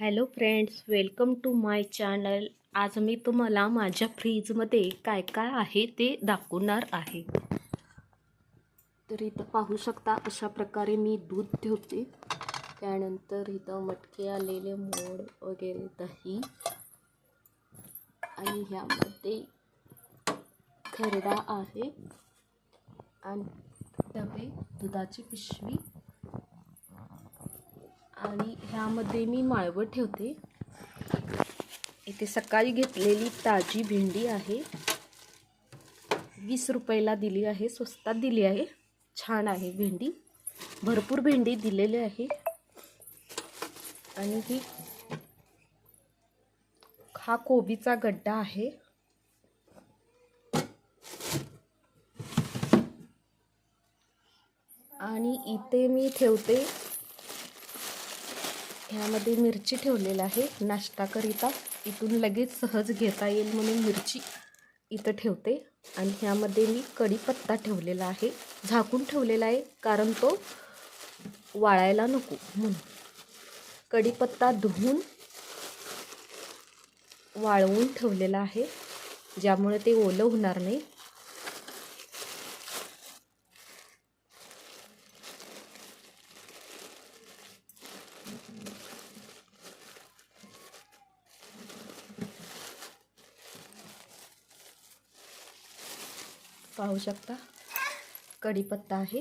Hello friends welcome to my channel. आज मी तुम्हाला माझ्या फ्रीजमध्ये काय काय आहे ते दाखवणार आहे. तर इथं पाहू शकता अशा प्रकारे मी दूध ठेवते. त्यानंतर इथं मटके आलेले मोड वगैरे दही. आणि ह्यामध्ये खरडा आहे. आणि डबे दुधाची पिशवी. आणि ह्यामध्ये मी माळवं ठेवते. इथे सकाळी घेतलेली ताजी भेंडी आहे. वीस रुपयाला दिली आहे स्वस्तात दिली आहे. छान आहे भेंडी. भरपूर भेंडी दिलेली आहे. आणि ही हा कोबीचा गड्डा आहे. आणि इथे मी ठेवते ह्यामध्ये मिरची ठेवलेलं आहे. नाश्ताकरिता इथून लगेच सहज घेता येईल म्हणून मिरची इथं ठेवते. आणि ह्यामध्ये मी कढीपत्ता ठेवलेला आहे. झाकून ठेवलेला आहे कारण तो वाळायला नको म्हणून. कढीपत्ता धुवून वाळवून ठेवलेला आहे ज्यामुळे ते ओलं होणार नाही. पाहू शकता. कढीपत्ता है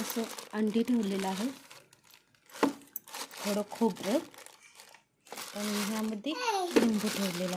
असं अंडी आहे. थोडं खोबरं. ह्यामध्ये लिंबू ठेवलेलं